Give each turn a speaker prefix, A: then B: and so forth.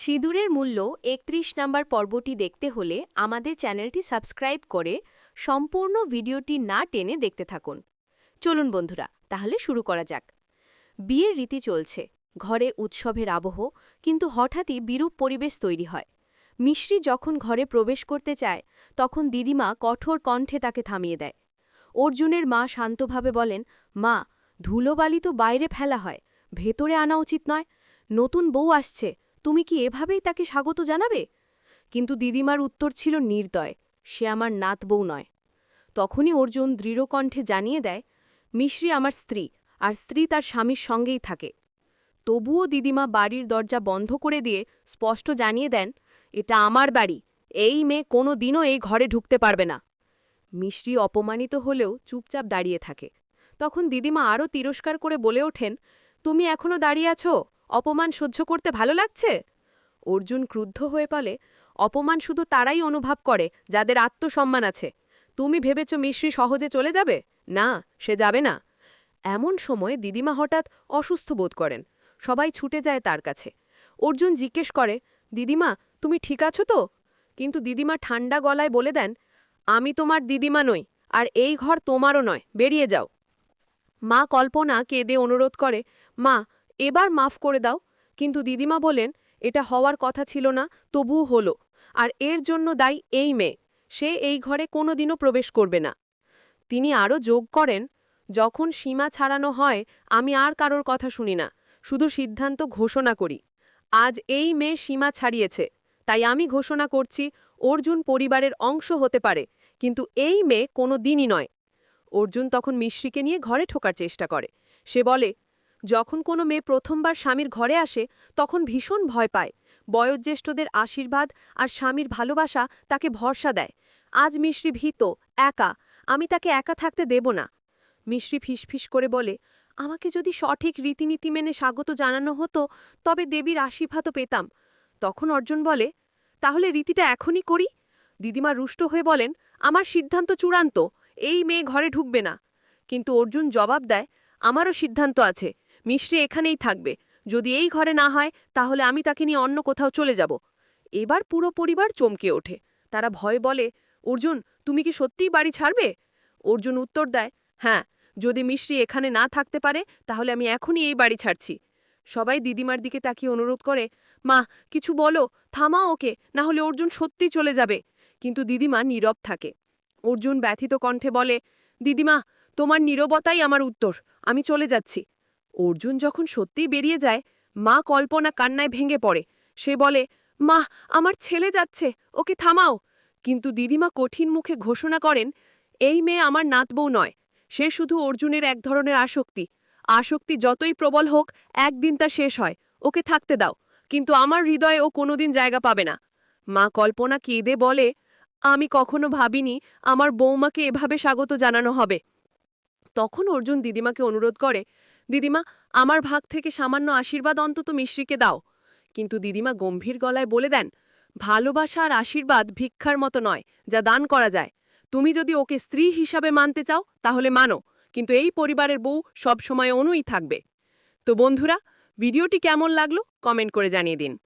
A: সিঁদুরের মূল্য একত্রিশ নাম্বার পর্বটি দেখতে হলে আমাদের চ্যানেলটি সাবস্ক্রাইব করে সম্পূর্ণ ভিডিওটি না টেনে দেখতে থাকুন। চলুন বন্ধুরা, তাহলে শুরু করা যাক। বিয়ের রীতি চলছে। ঘরে উৎসবের আবহ, কিন্তু হঠাৎই বিরূপ পরিবেশ তৈরি হয়। মিশ্রি যখন ঘরে প্রবেশ করতে চায়, তখন দিদিমা কঠোর কণ্ঠে তাকে থামিয়ে দেয়। অর্জুনের মা শান্তভাবে বলেন, মা, ধুলোবালি তো বাইরে ফেলা হয়, ভেতরে আনা উচিত নয়। নতুন বউ আসছে তুমি কি এভাবেই তাকে স্বাগত জানাবে? কিন্তু দিদিমার উত্তর ছিল নির্দয়, সে আমার নাত বউ নয়। তখনই অর্জুন দৃঢ়কণ্ঠে জানিয়ে দেয়, মিশ্রি আমার স্ত্রী, আর স্ত্রী তার স্বামীর সঙ্গেই থাকে। তবুও দিদিমা বাড়ির দরজা বন্ধ করে দিয়ে স্পষ্ট জানিয়ে দেন, এটা আমার বাড়ি, এই মেয়ে কোনো দিনও এই ঘরে ঢুকতে পারবে না। মিশ্রি অপমানিত হলেও চুপচাপ দাঁড়িয়ে থাকে। তখন দিদিমা আরও তিরস্কার করে বলে ওঠেন, তুমি এখনও দাঁড়িয়ে আছো? অপমান সহ্য করতে ভালো লাগছে? অর্জুন ক্রুদ্ধ হয়ে বলে, অপমান শুধু তারাই অনুভব করে, যাদের আত্মসম্মান আছে। তুমি ভেবেছ মিশ্রি সহজে চলে যাবে? না, সে যাবে না। এমন সময় দিদিমা হঠাৎ অসুস্থ বোধ করেন। সবাই ছুটে যায় তার কাছে। অর্জুন জিজ্ঞেস করে, দিদিমা, তুমি ঠিক আছো তো? কিন্তু দিদিমা ঠান্ডা গলায় বলে দেন, আমি তোমার দিদিমা নই, আর এই ঘর তোমারও নয়, বেরিয়ে যাও। মা কল্পনা কেঁদে অনুরোধ করে, মা এবার মাফ করে দাও। কিন্তু দিদিমা বলেন, এটা হওয়ার কথা ছিল না, তবুও হলো। আর এর জন্য দায়ী এই মেয়ে। সে এই ঘরে কোনোদিনও প্রবেশ করবে না। তিনি আরও যোগ করেন, যখন সীমা ছাড়ানো হয়, আমি আর কারোর কথা শুনি না। শুধু সিদ্ধান্ত ঘোষণা করি। আজ এই মেয়ে সীমা ছাড়িয়েছে। তাই আমি ঘোষণা করছি, অর্জুন পরিবারের অংশ হতে পারে। কিন্তু এই মেয়ে কোনো দিনই নয়। অর্জুন তখন মিশ্রিকে নিয়ে ঘরে ঠোকার চেষ্টা করে। সে বলে যখন কোনো মেয়ে প্রথমবার স্বামীর ঘরে আসে, তখন ভীষণ ভয় পায়। বয়োজ্যেষ্ঠদের আশীর্বাদ আর স্বামীর ভালোবাসা তাকে ভরসা দেয়। আজ মিশ্রি ভীত, একা, আমি তাকে একা থাকতে দেব না। মিশ্রি ফিসফিস করে বলে, আমাকে যদি সঠিক রীতিনীতি মেনে স্বাগত জানানো হতো, তবে দেবীর আশীর্বাদও পেতাম। তখন অর্জুন বলে, তাহলে রীতিটা এখনই করি? দিদিমা রুষ্ট হয়ে বলেন, আমার সিদ্ধান্ত চূড়ান্ত, এই মেয়ে ঘরে ঢুকবে না। কিন্তু অর্জুন জবাব দেয়, আমারও সিদ্ধান্ত আছে। মিশ্রি এখানেই থাকবে। যদি এই ঘরে না হয়, তাহলে আমি তাকে নিয়ে অন্য কোথাও চলে যাব। এবার পুরো পরিবার চমকে ওঠে। তারা ভয় বলে, অর্জুন, তুমি কি সত্যিই বাড়ি ছাড়বে? অর্জুন উত্তর দেয় হ্যাঁ যদি মিশ্রি এখানে না থাকতে পারে, তাহলে আমি এখনই এই বাড়ি ছাড়ছি। সবাই দিদিমার দিকে তাকিয়ে অনুরোধ করে, মা, কিছু বলো থামা ওকে, না হলে অর্জুন সত্যি চলে যাবে। কিন্তু দিদিমা নীরব থাকে। অর্জুন ব্যথিত কণ্ঠে বলে, দিদিমা, তোমার নীরবতাই আমার উত্তর, আমি চলে যাচ্ছি। অর্জুন যখন সত্যিই বেরিয়ে যায়, মা কল্পনা কান্নায় ভেঙে পড়ে। সে বলে মা আমার ছেলে যাচ্ছে, ওকে থামাও। কিন্তু দিদিমা কঠিন মুখে ঘোষণা করেন, এই মেয়ে আমার নাতবউ নয়। সে শুধু অর্জুনের এক ধরনের আসক্তি। আসক্তি যতই প্রবল হোক, একদিন তা শেষ হয়। ওকে থাকতে দাও। কিন্তু আমার হৃদয়ে ও কোনোদিন জায়গা পাবে না। মা কল্পনা কেঁদে বলে, আমি কখনো ভাবিনি আমার বৌমাকে এভাবে স্বাগত জানানো হবে। তখন অর্জুন দিদিমাকে অনুরোধ করে, দিদিমা, আমার ভাগ থেকে সামান্য আশীর্বাদ অন্তত মিশ্রিকে দাও। কিন্তু দিদিমা গম্ভীর গলায় বলে দেন, ভালোবাসা আর আশীর্বাদ ভিক্ষার মতো নয়, যা দান করা যায়। তুমি যদি ওকে স্ত্রী হিসাবে মানতে চাও, তাহলে মানো, কিন্তু এই পরিবারের বউ সবসময় অনুই থাকবে। তো বন্ধুরা, ভিডিওটি কেমন লাগল কমেন্ট করে জানিয়ে দিন।